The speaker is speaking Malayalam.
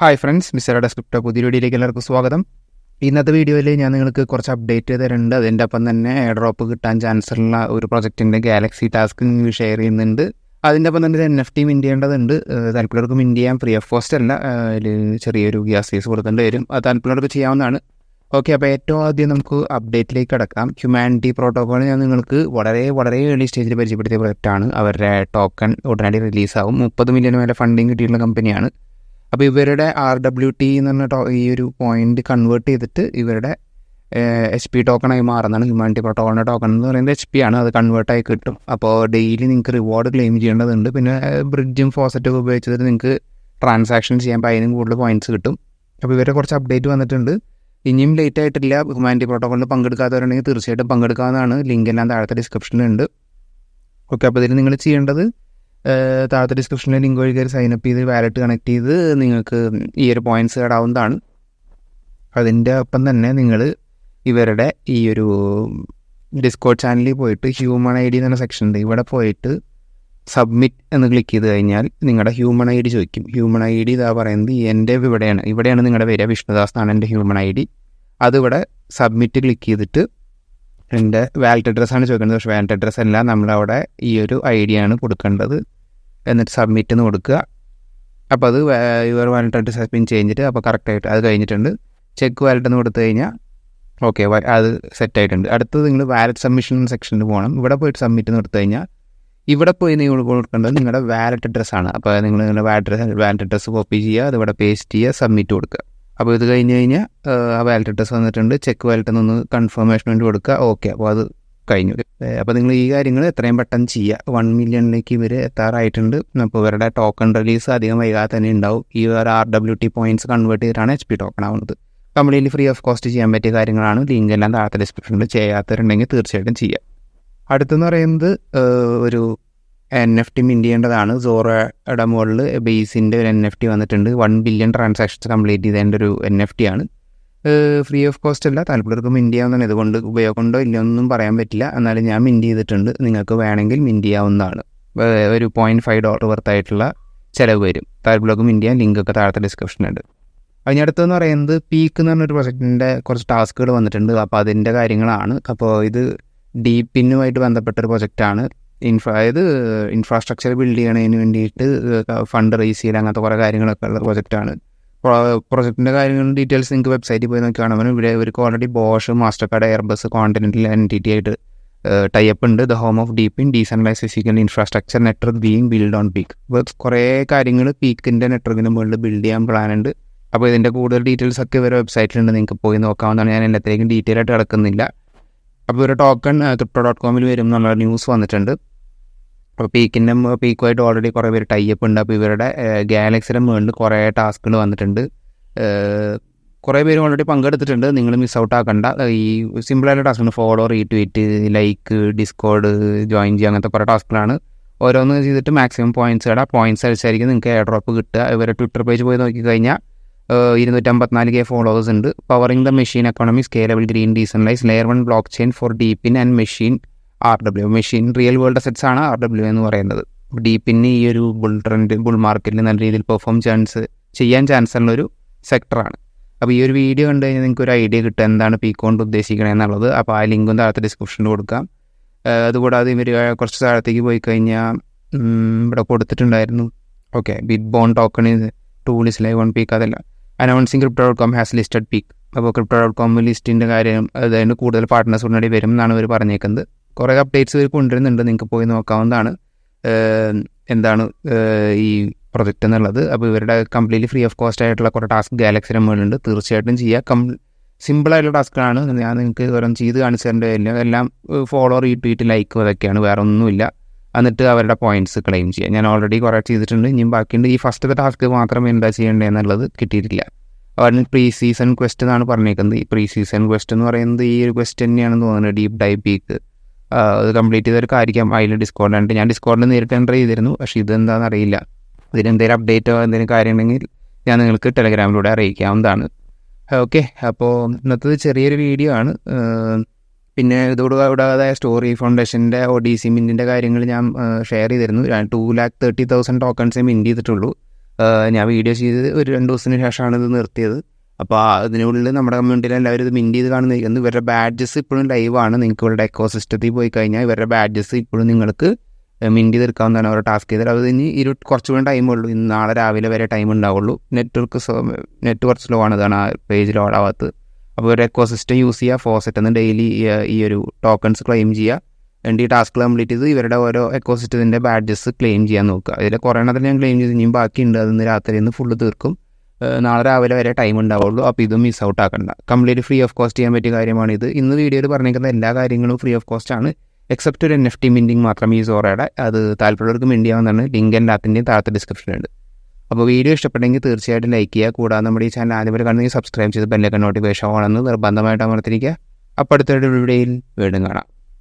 ഹായ് ഫ്രണ്ട്സ് മിസ്റ്ററുടെ സ്ക്രിപ്റ്റ് പുതിയ വീഡിയോയിലേക്ക് എല്ലാവർക്കും സ്വാഗതം. ഇന്നത്തെ വീഡിയോയിൽ ഞാൻ നിങ്ങൾക്ക് കുറച്ച് അപ്ഡേറ്റ് തരുന്നുണ്ട്. അതിന്റെ ഒപ്പം തന്നെ ഡ്രോപ്പ് കിട്ടാൻ ചാൻസ് ഉള്ള ഒരു പ്രൊജക്റ്റിന്റെ ഗാലക്സി ടാസ്ക് ഷെയർ ചെയ്യുന്നുണ്ട്. അതിന്റെ ഒപ്പം തന്നെ എൻ എഫ് ടി മിന്റ് ചെയ്യേണ്ടതുണ്ട് താല്പര്യർക്ക് മിന്റ് ചെയ്യാൻ ഫ്രീ ഓഫ് കോസ്റ്റ് അല്ല. അതിൽ ചെറിയൊരു ഗ്യാസ് ഫീസ് കൊടുക്കേണ്ടി വരും. അത് താല്പര്യർക്ക് ചെയ്യാവുന്നതാണ്. ഓക്കെ അപ്പോൾ ഏറ്റവും ആദ്യം നമുക്ക് അപ്ഡേറ്റിലേക്ക് കിടക്കാം. ഹ്യൂമാനിറ്റി പ്രോട്ടോകോൾ ഞാൻ നിങ്ങൾക്ക് വളരെ വളരെ ഏർലി സ്റ്റേജിൽ പരിചയപ്പെടുത്തിയ പ്രൊജക്റ്റാണ് അവരുടെ ടോക്കൺ ഉടനടി റിലീസാവും മുപ്പത് മില്യൺ വരെ ഫണ്ടിങ് കിട്ടിയിട്ടുള്ള കമ്പനിയാണ് അപ്പോൾ ഇവരുടെ ആർ ഡബ്ല്യു ടി എന്ന് പറഞ്ഞ ഈ ഒരു പോയിന്റ് കൺവേർട്ട് ചെയ്തിട്ട് ഇവരുടെ എച്ച് പി ടോക്കണായി മാറുന്നതാണ്. ഹ്യൂമാനിറ്റി പ്രോട്ടോകോളിന്റെ ടോക്കൺ എന്ന് പറയുന്നത് എച്ച് പി ആണ്. അത് കൺവേർട്ടായി കിട്ടും. അപ്പോൾ ഡെയിലി നിങ്ങൾക്ക് റിവാർഡ് ക്ലെയിം ചെയ്യേണ്ടതുണ്ട്. പിന്നെ ബ്രിഡ്ജും ഫോസറ്റും ഉപയോഗിച്ചിട്ട് നിങ്ങൾക്ക് ട്രാൻസാക്ഷൻ ചെയ്യാൻ അതിനും കൂടുതൽ പോയിന്റ്സ് കിട്ടും. അപ്പോൾ ഇവരെ കുറച്ച് അപ്ഡേറ്റ് വന്നിട്ടുണ്ട്. ഇനിയും ലേറ്റ് ആയിട്ടില്ല. ഹ്യൂമാനിറ്റി പ്രോട്ടോകോളിൽ പങ്കെടുക്കാത്തവരുണ്ടെങ്കിൽ തീർച്ചയായിട്ടും പങ്കെടുക്കാവുന്നതാണ്. ലിങ്ക് എല്ലാം താഴത്തെ ഡിസ്ക്രിപ്ഷനിലുണ്ട് ഓക്കെ അപ്പോൾ ഇതിൽ നിങ്ങൾ ചെയ്യേണ്ടത് താഴത്തെ ഡിസ്ക്രിപ്ഷനിലെ ലിങ്ക് വഴി കയറി സൈനപ്പ് ചെയ്ത് വാലറ്റ് കണക്ട് ചെയ്ത് നിങ്ങൾക്ക് ഈ ഒരു പോയിന്റ്സ് നേടാവുന്നതാണ് അതിന്റെ ഒപ്പം തന്നെ നിങ്ങൾ ഇവരുടെ ഈ ഒരു ഡിസ്കോഡ് ചാനലിൽ പോയിട്ട് ഹ്യൂമൺ ഐ ഡി എന്ന സെക്ഷൻ ഉണ്ട്. ഇവിടെ പോയിട്ട് സബ്മിറ്റ് എന്ന് ക്ലിക്ക് ചെയ്ത് കഴിഞ്ഞാൽ നിങ്ങളുടെ ഹ്യൂമൺ ഐ ഡി ചോദിക്കും. ഹ്യൂമൺ ഐ ഡി ഇതാ പറയുന്നത് എന്റെ ഇവിടെയാണ്. ഇവിടെയാണ് നിങ്ങളുടെ പേര് വിഷ്ണുദാസ് എന്നാണ് എന്റെ ഹ്യൂമൺ ഐ ഡി. അതിവിടെ സബ്മിറ്റ് ക്ലിക്ക് ചെയ്തിട്ട് എന്റെ വാലറ്റ് അഡ്രസ്സാണ് ചോദിക്കുന്നത്. പക്ഷേ വാലറ്റ് അഡ്രസ്സ് അല്ല. നമ്മളവിടെ ഈ ഒരു ഐ ആണ് കൊടുക്കേണ്ടത്. എന്നിട്ട് സബ്മിറ്റ് എന്ന് കൊടുക്കുക. അപ്പോൾ അത് your wallet address has been ചേഞ്ചിട്ട് അപ്പോൾ കറക്റ്റായിട്ട് അത് കഴിഞ്ഞിട്ടുണ്ട്. ചെക്ക് വാലറ്റ് എന്ന് കൊടുത്തു കഴിഞ്ഞാൽ ഓക്കെ അത് സെറ്റായിട്ടുണ്ട് അടുത്തത് നിങ്ങൾ വാലറ്റ് സബ്മിഷൻ സെക്ഷനിൽ പോകണം. ഇവിടെ പോയിട്ട് സബ്മിറ്റ് എന്ന് കൊടുത്തു കഴിഞ്ഞാൽ ഇവിടെ പോയി നിങ്ങൾ കൊടുക്കേണ്ടത് നിങ്ങളുടെ വാലറ്റ് അഡ്രസ്സാണ് അപ്പോൾ നിങ്ങൾ നിങ്ങളുടെ വാലറ്റ് വാലറ്റ് അഡ്രസ്സ് കോപ്പി ചെയ്യുക. അത് ഇവിടെ പേസ്റ്റ് ചെയ്യുക. സബ്മിറ്റ് കൊടുക്കുക. അപ്പോൾ ഇത് കഴിഞ്ഞ് കഴിഞ്ഞാൽ ആ വാലറ്റ് അഡ്രസ്സ് വന്നിട്ടുണ്ട്. ചെക്ക് വാലറ്റിൽ നിന്ന് കൺഫർമേഷൻ വേണ്ടി കൊടുക്കുക. ഓക്കെ അപ്പോൾ അത് കഴിഞ്ഞു. അപ്പോൾ നിങ്ങൾ ഈ കാര്യങ്ങൾ എത്രയും പെട്ടെന്ന് ചെയ്യുക. വൺ മില്യണിലേക്ക് ഇവർ എത്താറായിട്ടുണ്ട്. അപ്പോൾ ഇവരുടെ ടോക്കൺ റിലീസ് അധികം വൈകാതെ തന്നെ ഉണ്ടാവും. ഈ ഒരു R W T points convert ചെയ്തിട്ടാണ് എച്ച് പി ടോക്കൺ ആവുന്നത്. കംപ്ലീറ്റ്ലി ഫ്രീ ഓഫ് കോസ്റ്റ് ചെയ്യാൻ പറ്റിയ കാര്യങ്ങളാണ്. ലിങ്ക് എല്ലാം താഴത്തെ ഡിസ്ക്രിപ്ഷനിൽ ചെയ്യാത്തവരുണ്ടെങ്കിൽ തീർച്ചയായിട്ടും ചെയ്യുക അടുത്തെന്ന് പറയുന്നത് ഒരു എൻ എഫ് ടി മിന്റ് ചെയ്യേണ്ടതാണ് സോറയുടെ മുകളിൽ ബേസിന്റെ ഒരു എൻ എഫ് ടി വന്നിട്ടുണ്ട്. വൺ ബില്യൺ ട്രാൻസാക്ഷൻസ് കംപ്ലീറ്റ് ചെയ്തതിന്റെ ഒരു എൻ എഫ് ടി ആണ്. ഫ്രീ ഓഫ് കോസ്റ്റ് അല്ല. താല്പര്യർക്ക് മിന്റ് ചെയ്യാവുന്നതാണ് ഇതുകൊണ്ട് ഉപയോഗമുണ്ടോ ഇല്ലയൊന്നും പറയാൻ പറ്റില്ല. എന്നാലും ഞാൻ മിന്റ് ചെയ്തിട്ടുണ്ട്. നിങ്ങൾക്ക് വേണമെങ്കിൽ മിന്റ് ചെയ്യാവുന്നതാണ് ഒരു പോയിന്റ് ഫൈവ് ഡോളർ വർത്തായിട്ടുള്ള ചിലവ് വരും. താല്പര്യർക്ക് മിന്റ് ചെയ്യാൻ ലിങ്കൊക്കെ താഴത്തെ ഡിസ്ക്രിപ്ഷനുണ്ട് അതിനടുത്തെന്ന് പറയുന്നത് പീക്ക് എന്ന് പറഞ്ഞൊരു പ്രൊജക്റ്റിന്റെ കുറച്ച് ടാസ്കുകൾ വന്നിട്ടുണ്ട്. അപ്പോൾ അതിന്റെ കാര്യങ്ങളാണ്. അപ്പോൾ ഇത് ഡീപ്പിന്നുമായിട്ട് ബന്ധപ്പെട്ട ഒരു പ്രൊജക്റ്റാണ് ഇൻഫ്രാ അതായത് ഇൻഫ്രാസ്ട്രക്ചർ ബിൽഡ് ചെയ്യണതിന് വേണ്ടിയിട്ട് ഫണ്ട് റേസ് ചെയ്യൽ അങ്ങനത്തെ കുറേ കാര്യങ്ങളൊക്കെ ഉള്ള പ്രൊജക്റ്റാണ് പ്രൊജക്റ്റിന്റെ കാര്യങ്ങളും ഡീറ്റെയിൽസ് നിങ്ങൾക്ക് വെബ്സൈറ്റിൽ പോയി നോക്കി കാണാൻ ഇവിടെ ഇവർക്ക് already Bosch Mastercard airbus continental T ആയിട്ട് ടൈപ്പ് ഉണ്ട്. The home of deep in decentralise physical infrastructure network being build on peak അപ്പോൾ കുറേ കാര്യങ്ങൾ പീക്കിന്റെ നെറ്റ്വർക്കിന് മുകളിൽ ബിൽഡ് ചെയ്യാൻ പ്ലാൻ ഉണ്ട്. അപ്പോൾ ഇതിന്റെ കൂടുതൽ ഡീറ്റെയിൽസ് ഒക്കെ ഇവരുടെ വെബ്സൈറ്റിലുണ്ട് നിങ്ങൾക്ക് പോയി നോക്കാവുന്നതാണ്. ഞാൻ എല്ലാത്തിലേക്കും ഡീറ്റെയിൽ ആയിട്ട് കിടക്കുന്നില്ല അപ്പോൾ ഒരു ടോക്കൺ ക്രിപ്റ്റോ ഡോട്ട് കോമിൽ വരും എന്നുള്ള ന്യൂസ് വന്നിട്ടുണ്ട്. പീക്കിന്റെ പീക്കുമായിട്ട് ഓൾറെഡി കുറേ പേര് ടൈപ്പ് ഉണ്ട്. അപ്പോൾ ഇവരുടെ ഗാലക്സിയുടെ മുകളിൽ കുറേ ടാസ്കുകൾ വന്നിട്ടുണ്ട്. കുറേ പേര് ഓൾറെഡി പങ്കെടുത്തിട്ടുണ്ട്. നിങ്ങൾ മിസ് ഔട്ട് ആക്കണ്ട. ഈ സിമ്പിളായിട്ട് ടാസ്കുണ്ട് follow retweet like Discord join ചെയ്യുക അങ്ങനത്തെ കുറേ ടാസ്കുകളാണ് ഓരോന്ന് ചെയ്തിട്ട് മാക്സിമം പോയിന്റ്സ് ഇടാം. പോയിന്റ്സ് അടിച്ചായിരിക്കും നിങ്ങൾക്ക് എയർ ഡ്രോപ്പ് കിട്ടുക. ഇവരെ ട്വിറ്റർ പേജ് പോയി നോക്കിക്കഴിഞ്ഞാൽ ഇരുന്നൂറ്റമ്പത്തിനാല് കെ ഫോളോവേഴ്സ് ഉണ്ട്. Powering the machine economy scalable green decentralise layer one blockchain for DePIN and machine R W machine real world assets ആണ് ആർ ഡബ്ല്യു എന്ന് പറയുന്നത്. ഡീപ്പിന് ഈ ഒരു ബുൾ ട്രെൻഡ് ബുൾ മാർക്കറ്റിൽ നല്ല രീതിയിൽ പെർഫോം ചാൻസ് ചെയ്യാൻ ചാൻസ് ഉള്ള ഒരു സെക്ടറാണ് അപ്പോൾ ഈ ഒരു വീഡിയോ കണ്ടു കഴിഞ്ഞാൽ നിങ്ങൾക്ക് ഒരു ഐഡിയ കിട്ടുക എന്താണ് പീക്ക് കൊണ്ട് ഉദ്ദേശിക്കണത് എന്നുള്ളത്. അപ്പോൾ ആ ലിങ്കും താഴത്തെ ഡിസ്ക്രിപ്ഷനിൽ കൊടുക്കാം. അതുകൂടാതെ ഇവർ കുറച്ച് താഴത്തേക്ക് പോയി കഴിഞ്ഞാൽ ഇവിടെ കൊടുത്തിട്ടുണ്ടായിരുന്നു. Okay bit bone token tools live one peak അതല്ല. Announcing crypto dot com has listed peak അപ്പോൾ ക്രിപ്റ്റോ ഡോട്ട് കോം ലിസ്റ്റിന്റെ കാര്യം അതായത് കൂടുതൽ പാർട്ട്നേഴ്സ് ഉടനടി വരും എന്നാണ് ഇവർ പറഞ്ഞേക്കുന്നത്. കുറേ അപ്ഡേറ്റ്സ് ഇവർ കൊണ്ടുവരുന്നുണ്ട്. നിങ്ങൾക്ക് പോയി നോക്കാവുന്നതാണ്. എന്താണ് ഈ പ്രൊജക്റ്റ് എന്നുള്ളത്. അപ്പോൾ ഇവരുടെ കംപ്ലീറ്റ്ലി ഫ്രീ ഓഫ് കോസ്റ്റ് ആയിട്ടുള്ള കുറേ ടാസ്ക് ഗാലക്സി മുകളിലുണ്ട്. തീർച്ചയായിട്ടും ചെയ്യുക കം സിമ്പിളായിട്ടുള്ള ടാസ്ക്കാണ് ഞാൻ നിങ്ങൾക്ക് ഓരോന്ന് ചെയ്ത് കാണിച്ചു തരേണ്ടതില്ല എല്ലാം ഫോളോ റീട്വീറ്റ് ലൈക്ക് അതൊക്കെയാണ് വേറെ ഒന്നുമില്ല. എന്നിട്ട് അവരുടെ പോയിന്റ്സ് ക്ലെയിം ചെയ്യുക ഞാൻ ഓൾറെഡി കുറേ ചെയ്തിട്ടുണ്ട്. ഇനിയും ബാക്കിയുണ്ട്. ഈ ഫസ്റ്റത്തെ ടാസ്ക് മാത്രം എന്താ ചെയ്യേണ്ടത് എന്നുള്ളത് കിട്ടിയിട്ടില്ല. അവരുടെ പ്രീ സീസൺ ക്വസ്റ്റ് എന്നാണ് പറഞ്ഞേക്കുന്നത്. ഈ പ്രീ സീസൺ ക്വസ്റ്റ് എന്ന് പറയുന്നത് ഈ ഒരു ക്വസ്റ്റ് തന്നെയാണെന്ന് തോന്നുന്നത് ഡീപ് ഡൈവ് പീക്ക് അത് കംപ്ലീറ്റ് ചെയ്തൊരു കാര്യം അതിൽ ഡിസ്കൗണ്ട് ഞാൻ ഡിസ്കൗണ്ടിൽ നേരിട്ട് എന്റർ ചെയ്തിരുന്നു. പക്ഷേ ഇതെന്താണെന്ന് അറിയില്ല. ഇതിനെന്തെങ്കിലും അപ്ഡേറ്റോ എന്തെങ്കിലും കാര്യമുണ്ടെങ്കിൽ ഞാൻ നിങ്ങൾക്ക് ടെലഗ്രാമിലൂടെ അറിയിക്കാവുന്നതാണ്. ഓക്കെ അപ്പോൾ ഇന്നത്തത് ചെറിയൊരു വീഡിയോ ആണ്. പിന്നെ ഇതോട് കൂടാതെ സ്റ്റോറി ഫൗണ്ടേഷന്റെ ഒ ഡി സി മിന്റിന്റെ കാര്യങ്ങൾ ഞാൻ ഷെയർ ചെയ്തിരുന്നു. ടു ലാക്ക് തേർട്ടി തൗസൻഡ് ടോക്കൺസേ മിന്റ് ചെയ്തിട്ടുള്ളൂ. ഞാൻ വീഡിയോ ചെയ്ത് ഒരു രണ്ട് ദിവസത്തിന് ശേഷമാണ് ഇത് നിർത്തിയത്. അപ്പോൾ അതിനുള്ളിൽ നമ്മുടെ കമ്മ്യൂണിറ്റിയിൽ എല്ലാവരും ഇത് മിന്റ് ചെയ്ത് കാണുന്ന ഇവരുടെ ബാഡ്ജസ് ഇപ്പോഴും ലൈവാണ് നിങ്ങൾക്ക് ഇവരുടെ എക്കോ സിസ്റ്റത്തിൽ പോയി കഴിഞ്ഞാൽ ഇവരുടെ ബാഡ്ജസ് ഇപ്പോഴും നിങ്ങൾക്ക് മിന്റ് ചെയ്തെടുക്കാവുന്നതാണ് അവരുടെ ടാസ്ക് ചെയ്തത് അത് ഇനി ഇരു കുറച്ചുകൂടി ടൈം ഉള്ളൂ. ഇന്ന് നാളെ രാവിലെ വരെ ടൈം ഉണ്ടാവുള്ളൂ. നെറ്റ്വർക്ക് നെറ്റ് കുറച്ച് സ്ലോ ആണ്. ഇതാണ് ആ പേജ് ലോഡ് ലോഡാവാത്തത് അപ്പോൾ ഒരു എക്കോ സിസ്റ്റം യൂസ് ചെയ്യുക. ഫോസെറ്റ് എന്ന് ഡെയിലി ഈ ഒരു ടോക്കൺസ് ക്ലെയിം ചെയ്യുക. എന്റെ ഈ ടാസ്ക് കംപ്ലീറ്റ് ചെയ്ത് ഇവരുടെ ഓരോ എക്കോ സിസ്റ്റത്തിന്റെ ബാഡ്ജസ് ക്ലെയിം ചെയ്യാൻ നോക്കുക. അതിൽ കുറേ എണ്ണത്തിൽ ഞാൻ ക്ലെയിം ചെയ്ത്. ഇനിയും ബാക്കിയുണ്ട്. അതിന്ന് രാത്രി ഇന്ന് ഫുള്ള് തീർക്കും. നാളെ രാവിലെ വരെ ടൈം ഉണ്ടാവുള്ളൂ. അപ്പോൾ ഇതും മിസ് ഔട്ട് ആക്കണ്ട. കംപ്ലീറ്റ് ഫ്രീ ഓഫ് കോസ്റ്റ് ചെയ്യാൻ പറ്റിയ കാര്യമാണ് ഇത്. ഇന്ന് വീഡിയോയിൽ പറഞ്ഞിരിക്കുന്ന എല്ലാ കാര്യങ്ങളും ഫ്രീ ഓഫ് കോസ്റ്റ് ആണ്. എക്സെപ്റ്റ് ഒരു എൻ എഫ് ടി മിന്റിങ് മാത്രം ഈ സോറയുടെ അത് താല്പര്യമുള്ളവർക്ക് മിന്റ് ചെയ്യാവുന്നതാണ്. ലിങ്ക് എല്ലാത്തിന്റെയും താഴത്തെ ഡിസ്ക്രിപ്ഷനുണ്ട് അപ്പോൾ വീഡിയോ ഇഷ്ടപ്പെട്ടെങ്കിൽ തീർച്ചയായിട്ടും ലൈക്ക് ചെയ്യുക. കൂടാതെ നമ്മുടെ ഈ ചാനൽ ആദ്യം വരെ കാണുന്നെങ്കിൽ സബ്സ്ക്രൈബ് ചെയ്ത് ബെല്ലൊക്കെ നോട്ടിഫിക്കേഷൻ ഓണെന്ന് നിർബന്ധമായിട്ട് അമർത്തിരിക്കുക അപ്പോൾ അടുത്തൊരു വീഡിയോയിൽ വീണ്ടും കാണാം.